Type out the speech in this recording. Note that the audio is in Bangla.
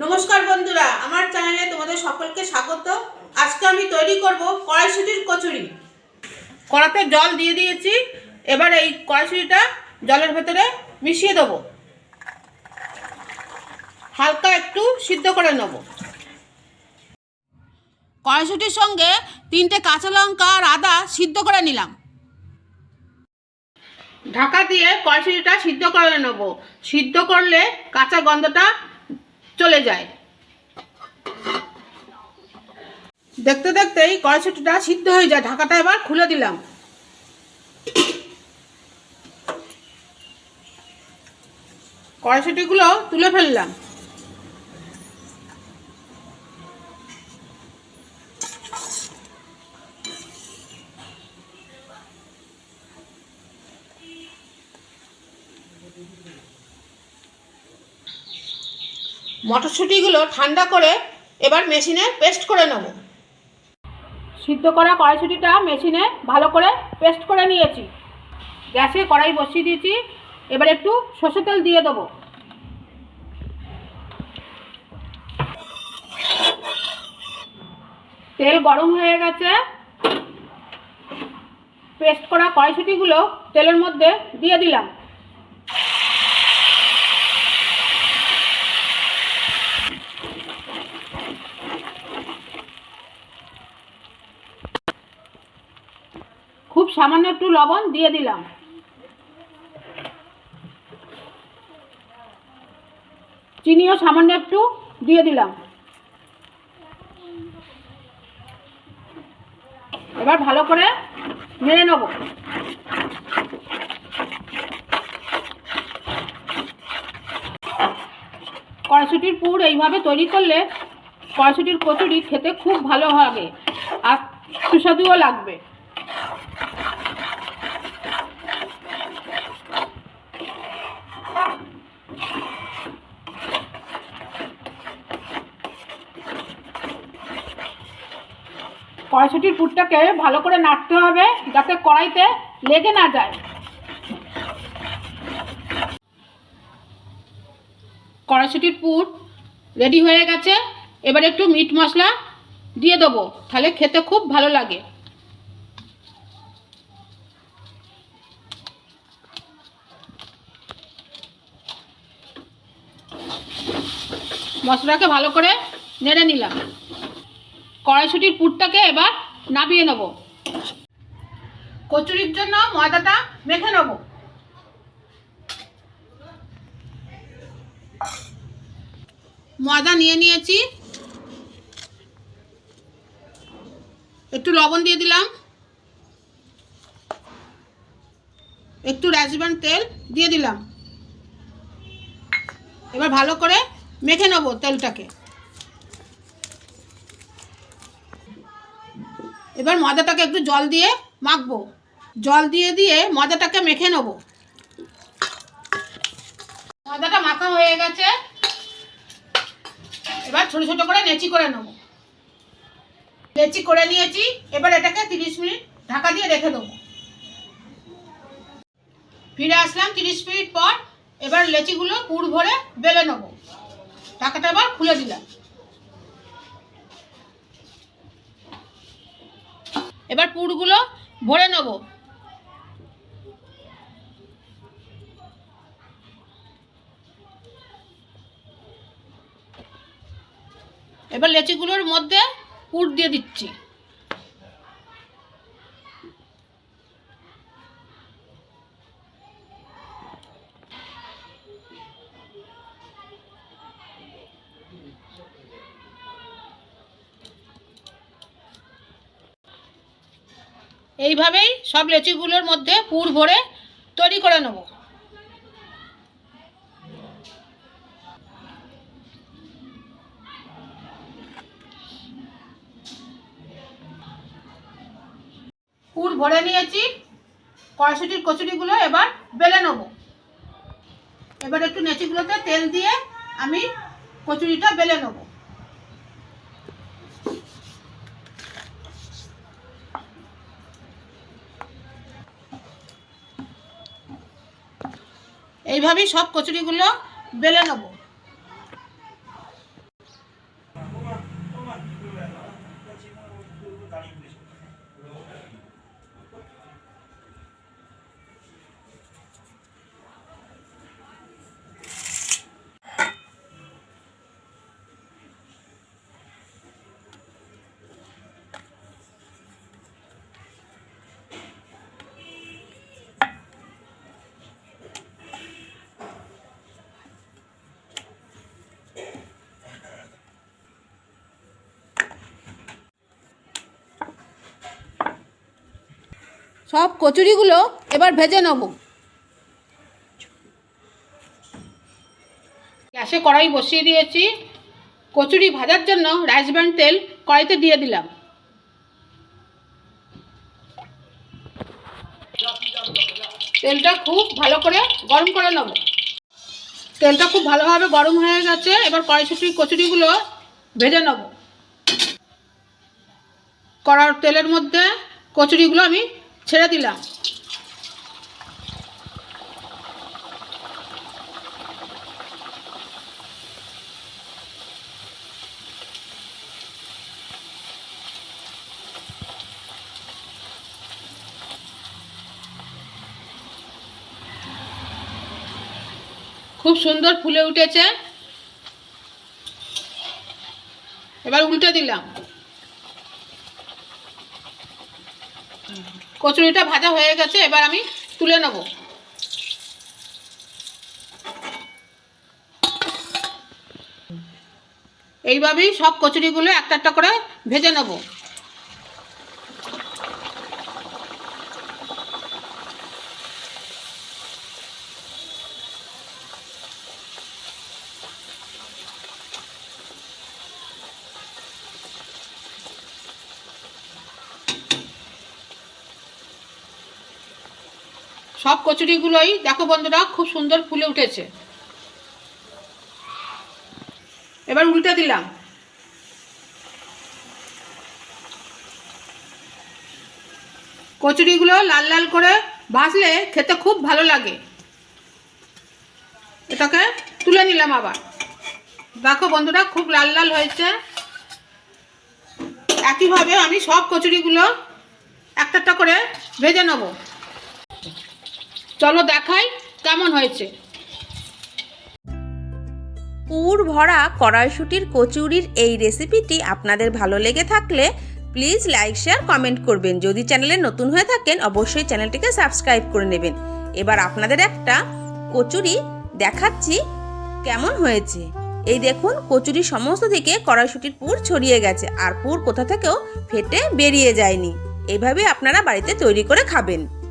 নমস্কার বন্ধুরা, আমার চ্যানেলে তোমাদের সকলকে স্বাগত। আজকে আমি তৈরি করব কড়াইশুটির কচুরি। কড়াতে জল দিয়ে দিয়েছি, এবার এই কড়াইশুটিটা জলের ভেতরে মিশিয়ে দেবো। হালকা একটু সিদ্ধ করে নেব। কড়াইশুটির সঙ্গে তিনটে কাঁচা লঙ্কা আর আদা সিদ্ধ করে নিলাম। ঢাকা দিয়ে কড়াইশুটিটা সিদ্ধ করে নেব। সিদ্ধ করলে কাঁচা গন্ধটা চলে যায়। দেখতে দেখতেই কড়াইশুটিটা সিদ্ধ হয়ে যায়। ঢাকাটা এবার খুলে দিলাম। কড়াইশুটিগুলো তুলে ফেললাম। মটরশুঁটিগুলো ঠান্ডা করে এবার মেশিনে পেস্ট করে নেব। সিদ্ধ করা কড়াইশুঁটিটা মেশিনে ভালো করে পেস্ট করে নিয়েছি। গ্যাসে কড়াই বসিয়ে দিয়েছি। এবার একটু সর্ষে তেল দিয়ে দেবো। তেল গরম হয়ে গেছে। পেস্ট করা কড়াইশুঁটিগুলো তেলের মধ্যে দিয়ে দিলাম খুব সামান্য একটু লবণ দিয়ে দিলাম। চিনিও সামান্য একটু দিয়ে দিলাম। এবার ভালো করে নেড়ে নেব। কড়াইশুটির পুর এইভাবে তৈরি করলে কড়াইশুটির কচুরি খেতে খুব ভালো হবে আর সুস্বাদুও লাগবে। কড়াইশুটির পুরটাকে ভালো করে নাড়তে হবে যাতে কড়াইতে লেগে না যায়। কড়াইশুটির পুর রেডি হয়ে গেছে। এবার একটু মিট মশলা দিয়ে দেবো, তাহলে খেতে খুব ভালো লাগে। মশলাকে ভালো করে নেড়ে নিলাম। কড়াইশুটির পুরটাকে এবার নামিয়ে নেব। কচুরির জন্য ময়দাটা মেখে নেব। ময়দা নিয়ে নিয়েছি। একটু লবণ দিয়ে দিলাম। একটু রাজবান তেল দিয়ে দিলাম। এবার ভালো করে মেখে নেব তেলটাকে। এবার ময়দাটাকে একটু জল দিয়ে মাখবো। জল দিয়ে দিয়ে ময়দাটাকে মেখে নেব। ময়দাটা মাখা হয়ে গেছে। এবার ছোট ছোট করে লেচি করে নেব। লেচি করে নিয়েছি। এবার এটাকে তিরিশ মিনিট ঢাকা দিয়ে রেখে দেবো। ফিরে আসলাম তিরিশ মিনিট পর। এবার লেচিগুলো পুর ভরে বেলে নেব। ঢাকাটা এবার খুলে দিলাম। এবার পুরগুলো ভরে নেব। এবার লেচিগুলোর মধ্যে পুর দিয়ে দিচ্ছি। এইভাবেই সব লেচিগুলোর মধ্যে পুর ভরে তৈরি করে নেব। পুর ভরে নিয়েছি, কড়াইশুটির কচুরিগুলো এবার বেলে নেব। এবার একটু নেচিগুলোতে তেল দিয়ে আমি কচুরিটা বেলে নেব। এইভাবেই সব কচুরিগুলো বেলে নেব। সব কচুরিগুলো এবার ভেজে নেব। গ্যাসে কড়াই বসিয়ে দিয়েছি। কচুরি ভাজার জন্য রাইস ব্র্যান্ড তেল কড়াইতে দিয়ে দিলাম। তেলটা খুব ভালো করে গরম করে নেব। তেলটা খুব ভালোভাবে গরম হয়ে গেছে। এবার কড়াইশুটি কচুরিগুলো ভেজে নেব। কড়ার তেলের মধ্যে কচুরিগুলো আমি ছেড়ে দিলাম খুব সুন্দর ফুলে উঠেছে। এবার উল্টে দিলাম। কচুরিটা ভাজা হয়ে গেছে, এবার আমি তুলে নেব। এইভাবেই সব কচুরিগুলো একটা একটা করে ভেজে নেব। সব কচুরিগুলোই, দেখো বন্ধুরা, খুব সুন্দর ফুলে উঠেছে। এবার উল্টে দিলাম। কচুরিগুলো লাল লাল করে ভাজলে খেতে খুব ভালো লাগে। এটাকে তুলে নিলাম আবার। দেখো বন্ধুরা, খুব লাল লাল হয়েছে। একইভাবে আমি সব কচুরিগুলো একটা একটা করে ভেজে নেব। চলো দেখাই কেমন হয়েছে। পুর ভরা কড়াইশুটির কচুরির এই রেসিপিটি আপনাদের ভালো লেগে থাকলে প্লিজ লাইক, শেয়ার, কমেন্ট করবেন। যদি চ্যানেলে নতুন হয়ে থাকেন, অবশ্যই চ্যানেলটিকে সাবস্ক্রাইব করে নেবেন। এবার আপনাদের একটা কচুরি দেখাচ্ছি কেমন হয়েছে। এই দেখুন, কচুরি সমস্ত দিকে কড়াইশুটির পুর ছড়িয়ে গেছে আর পুর কোথা থেকেও ফেটে বেরিয়ে যায়নি। এইভাবে আপনারা বাড়িতে তৈরি করে খাবেন।